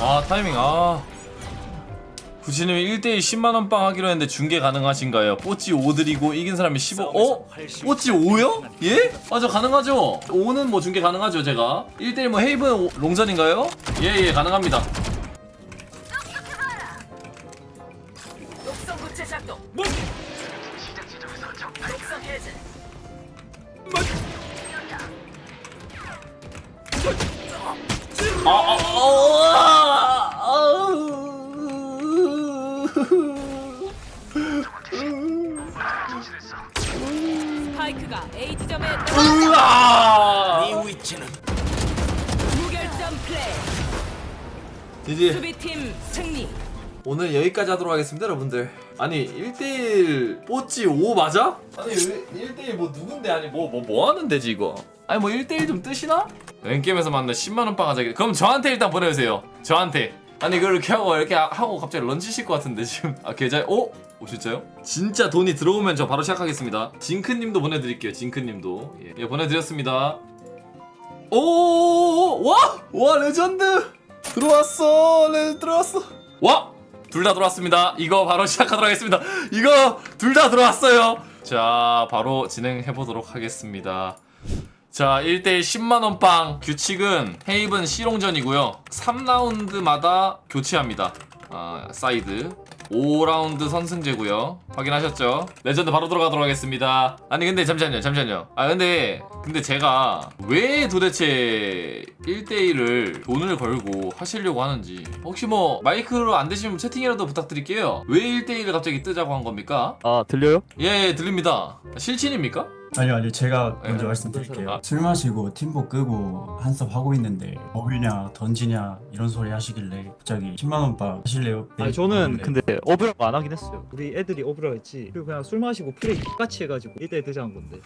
아 타이밍 아 구치님이 1대1 10만원 빵 하기로 했는데 중계 가능하신가요? 뽀찌 5 드리고 이긴 사람이 15 어? 뽀찌 5요? 예? 맞아 가능하죠 5는 뭐 중계 가능하죠 제가 1대1 뭐 헤이븐 오- 롱전인가요? 예예 가능합니다 으아! 무결점 플레이. 이제 수비팀 승리. 오늘 여기까지 하도록 하겠습니다 여러분들 아니 1대1 뽀찌 5 맞아? 아니 1대1 뭐 누군데 아니 뭐 뭐 뭐 하는 데지 이거 아니 뭐 1대1 좀 뜨시나? 랜게임에서 만나 10만원 빵 하자 그럼 저한테 일단 보내주세요 저한테 아니 이걸 이렇게 하고 이렇게 하고 갑자기 런치실 것 같은데 지금 아 계좌에 오? 오 진짜요? 진짜 돈이 들어오면 저 바로 시작하겠습니다 징크님도 보내드릴게요 징크님도 예, 예 보내드렸습니다 오, 와! 와, 레전드! 들어왔어, 레 들어왔어. 와! 둘 다 들어왔습니다. 이거 바로 시작하도록 하겠습니다. 이거 둘 다 들어왔어요. 자, 바로 진행해 보도록 하겠습니다. 자, 1대1 10만원 빵. 규칙은 헤이븐 C롱전이고요. 3라운드마다 교체합니다. 아, 사이드. 5라운드 선승제고요. 확인하셨죠? 레전드 바로 들어가도록 하겠습니다. 아니 근데 잠시만요. 잠시만요. 아 근데 근데 제가 왜 도대체 1대1을 돈을 걸고 하시려고 하는지 혹시 뭐 마이크로 안 되시면 채팅이라도 부탁드릴게요. 왜 1대1을 갑자기 뜨자고 한 겁니까? 아 들려요? 예, 들립니다. 실친입니까? 아니요 아니요. 제가 먼저 네. 말씀드릴게요. 아. 술 마시고 팀복 끄고 한섭 하고 있는데 먹이냐 던지냐 이런 소리 하시길래 갑자기 10만원 바 하실래요? 네, 아니 저는 하는데 근데 어브라고 안 하긴 했어요. 우리 애들이 어브라 했지. 그리고 그냥 술 마시고 플레이 똑같이 해가지고 1대1 대장한 건데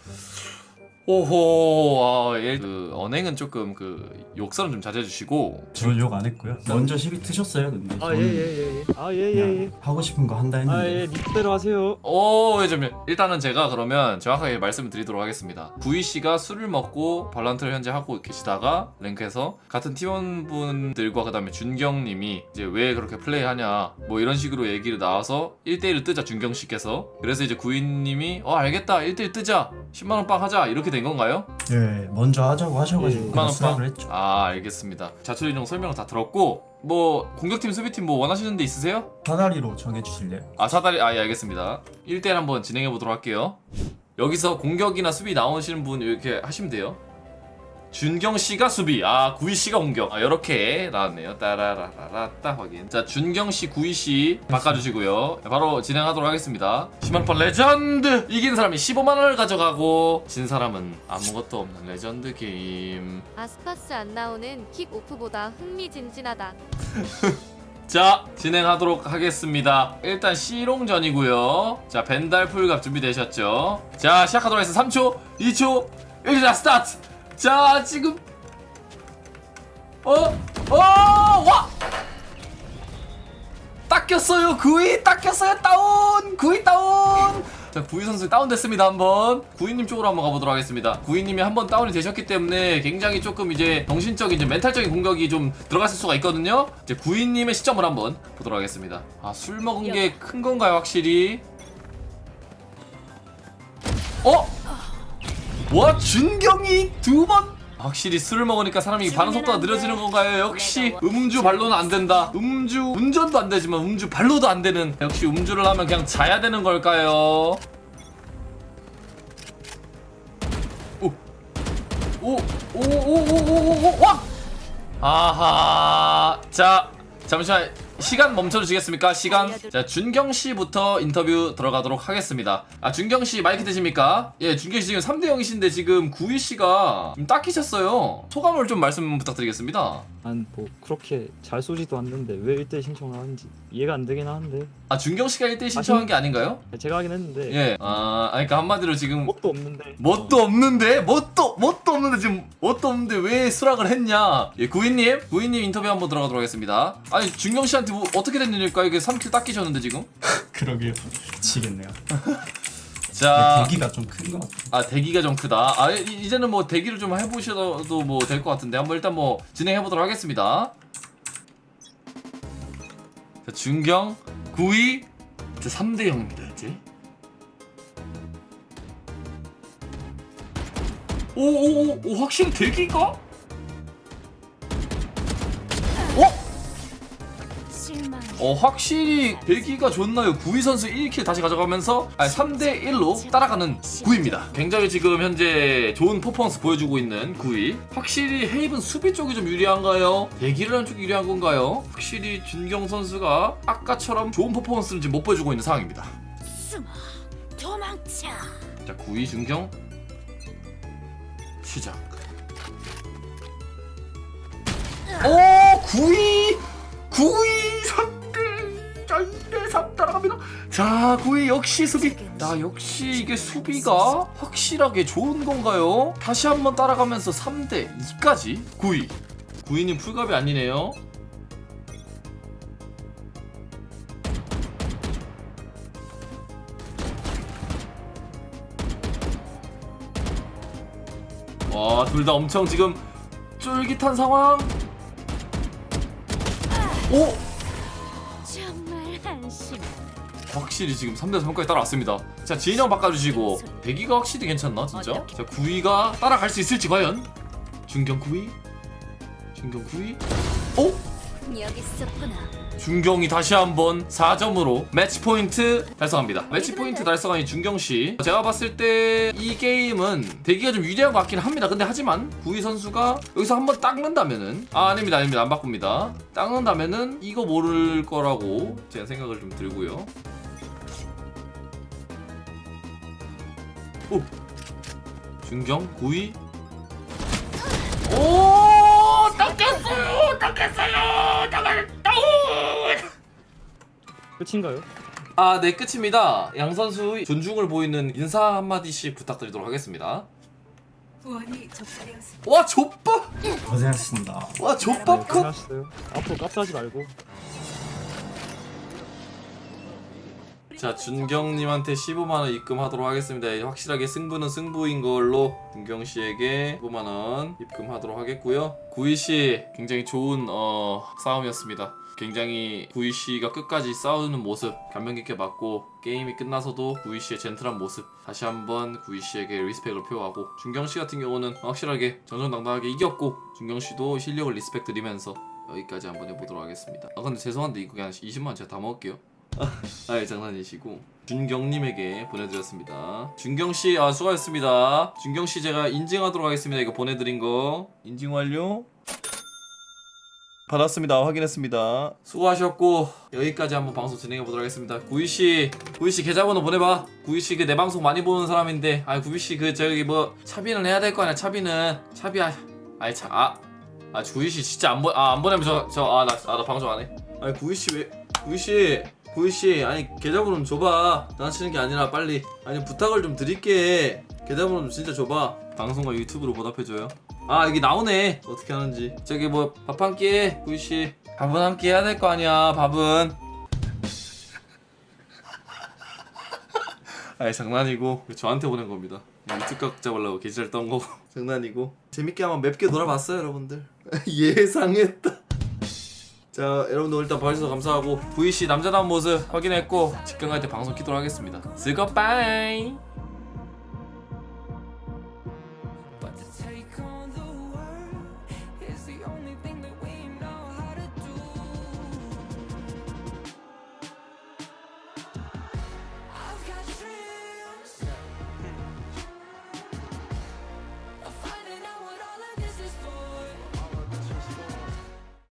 오호, 아, 예, 그 언행은 조금 그 욕설은 좀 자제해 주시고. 저는 욕 안 했고요. 먼저 시비 트셨어요 근데. 아 저는 예 예 예예. 아예 그냥 예예 하고 싶은 거 한다 했는데. 아예 니대로 하세요. 오, 예, 좀 일단은 제가 그러면 정확하게 말씀을 드리도록 하겠습니다. 구이 씨가 술을 먹고 발란트를 현재 하고 계시다가 랭크에서 같은 팀원분들과 그다음에 준경님이 이제 왜 그렇게 플레이하냐 뭐 이런 식으로 얘기를 나와서 1대1을 뜨자 준경 씨께서. 그래서 이제 구이님이 어 알겠다. 1대1 뜨자. 10만 원 빵 하자. 이렇게 된 건가요? 예 먼저 하자고 하셔가지고 예. 그냥 10만 원 수락을 빵? 했죠 아 알겠습니다. 자초이종 설명을 다 들었고 뭐 공격팀 수비팀 뭐 원하시는 데 있으세요? 사다리로 정해주실래요? 아 사다리 아예 알겠습니다 1대1 한번 진행해 보도록 할게요 여기서 공격이나 수비 나오시는 분 이렇게 하시면 돼요 준경 씨가 수비. 아 구이 씨가 공격. 아 이렇게 나왔네요. 따라라라따 확인. 자 준경 씨 구이 씨 바꿔주시고요. 바로 진행하도록 하겠습니다. 10만원 레전드! 이긴 사람이 15만 원을 가져가고 진 사람은 아무것도 없는 레전드 게임. 아스파스 안 나오는 킥오프보다 흥미진진하다. 자 진행하도록 하겠습니다. 일단 C롱전이고요. 자 벤달 풀갑 준비되셨죠? 자 시작하도록 하겠습니다. 3초 2초 1초 스타트 자 지금. 어? 어? 와! 닦였어요. 구이 닦였어요. 다운! 구이 다운! 자 구이 선수 다운됐습니다 한번. 구이님 쪽으로 한번 가보도록 하겠습니다. 구이님이 한번 다운이 되셨기 때문에 굉장히 조금 이제 정신적인 이제 멘탈적인 공격이 좀 들어갔을 수가 있거든요. 이제 구이님의 시점을 한번 보도록 하겠습니다. 아 술 먹은 게 큰 건가요 확실히? 어? 와 준경이 두번 확실히 술을 먹으니까 사람이 반응 속도가 느려지는 건가요? 역시 음주 발로는 안 된다. 음주 운전도 안 되지만 음주 발로도 안 되는 역시 음주를 하면 그냥 자야 되는 걸까요? 오. 오. 오. 오. 오. 오. 오. 와. 아하. 자, 잠시만 시간 멈춰 주시겠습니까? 시간. 자, 준경 씨부터 인터뷰 들어가도록 하겠습니다. 아, 준경 씨 마이크 되십니까? 예, 준경 씨 지금 3대 0이신데 지금 구이 씨가 좀 닦이셨어요. 소감을 좀 말씀 부탁드리겠습니다. 난 뭐 그렇게 잘 쏘지도 않는데 왜 1대1 신청을 하는지 이해가 안 되긴 하는데 아, 준경 씨가 1대1 신청한 게 아닌가요? 제가 하긴 했는데 예. 아, 아니, 그러니까 한마디로 지금 뭣도 없는데 뭣도 없는데 뭣도 뭣도 없는데 지금 뭣도 없는데 왜 수락을 했냐 예 구이님 구이님 인터뷰 한번 들어가도록 하겠습니다 아니 준경 씨한테 뭐 어떻게 된 일일까 이게 3킬 닦이셨는데 지금 그러게요 미치겠네요 자 대기가 좀 큰 것 같아. 아 대기가 좀 크다. 아 이- 이제는 뭐 대기를 좀 해보셔도 뭐 될 것 같은데 한번 일단 뭐 진행해 보도록 하겠습니다. 자 준경 9위 이제 3대 0입니다 이제. 오오오 오, 확실히 대기가? 어 확실히 대기가 좋나요? 9위 선수 1킬 다시 가져가면서 아니 3대 1로 따라가는 9위입니다. 굉장히 지금 현재 좋은 퍼포먼스 보여주고 있는 9위. 확실히 헤이븐 수비 쪽이 좀 유리한가요? 대기를 하는 쪽이 유리한 건가요? 확실히 준경 선수가 아까처럼 좋은 퍼포먼스를 지금 못 보여주고 있는 상황입니다. 숨어. 도망쳐. 자 9위 준경 시작. 오 9위 9위 3대 자 2대 3 따라갑니다. 자 9위 역시 수비. 나 역시 이게 수비가 확실하게 좋은 건가요? 다시 한번 따라가면서 3대 2까지 9위. 9위는 풀갑이 아니네요. 와, 둘 다 엄청 지금 쫄깃한 상황. 오! 한심. 확실히 지금 3대 3까지 따라왔습니다. 자, 형 바꿔주시고 대기가 확실히 괜찮나 진짜? 자, 9위가 따라갈 수 있을지 과연? 중경 9위? 중경 9위? 오? 여기 있었구나. 준경이 다시 한번 4점으로 매치 포인트 달성합니다. 매치 포인트 달성한 이 준경 씨. 제가 봤을 때 이 게임은 대기가 좀 유리한 것 같긴 합니다. 근데 하지만 구위 선수가 여기서 한번 닦는다면은 아 아닙니다 아닙니다 안 바꿉니다. 닦는다면은 이거 모를 거라고 제가 생각을 좀 들고요. 오 준경 구위 오 닦였어요 닦였어요 닦았다 끝인가요? 아, 네, 끝입니다. 양 선수 존중을 보이는 인사 한마디씩 부탁드리도록 하겠습니다. 후원이 접수되었습니다. 와, 족밥! 고생하셨습니다. 와, 족밥 컷! 하셨어요. 앞으로 깝하지 말고. 자, 준경님한테 15만원 입금하도록 하겠습니다. 이제 확실하게 승부는 승부인 걸로 준경 씨에게 15만원 입금하도록 하겠고요. 구이 씨, 굉장히 좋은, 어, 싸움이었습니다. 굉장히 구이 씨가 끝까지 싸우는 모습 감명 깊게 봤고 게임이 끝나서도 구이 씨의 젠틀한 모습 다시 한번 구이 씨에게 리스펙을 표하고 준경 씨 같은 경우는 확실하게 정정당당하게 이겼고 준경 씨도 실력을 리스펙 드리면서 여기까지 한번 해보도록 하겠습니다. 아 근데 죄송한데 이거 그냥 20만 원 제가 다 먹을게요. 아예 장난이시고 준경님에게 보내드렸습니다. 준경 씨, 아 수고하셨습니다. 준경 씨 제가 인증하도록 하겠습니다. 이거 보내드린 거 인증 완료. 받았습니다. 확인했습니다. 수고하셨고 여기까지 한번 방송 진행해 보도록 하겠습니다. 구이 씨, 구이 씨 계좌번호 보내봐. 구이 씨 그 내 방송 많이 보는 사람인데, 아 구이 씨그 저기 뭐 차비는 해야 될 거 아니야. 차비는 차비야. 아이 차, 아, 아 구이 씨 진짜 안 보, 아안 보내면 저 저 아 나 아 나 방송 안 해. 아니 구이 씨 왜? 구이 씨. 구이 씨, 아니 계좌번호 좀 줘봐. 장난치는 게 아니라 빨리. 아니 부탁을 좀 드릴게. 계좌번호 좀 진짜 줘봐. 방송과 유튜브로 보답해줘요. 아 여기 나오네. 어떻게 하는지. 저기 뭐 밥 한끼 해, 구이 씨. 밥은 한 끼 해야 될 거 아니야. 밥은. 아니 장난이고 저한테 보낸 겁니다. 유튜브 각 잡으려고 계좌를 떤 거고 장난이고 재밌게 한번 맵게 놀아봤어요 여러분들. 예상했다. 자 여러분들 일단 봐주셔서 감사하고 VC 남자다운 모습 확인했고 직관 갈 때 방송 키도록 하겠습니다. 즐거 빠이.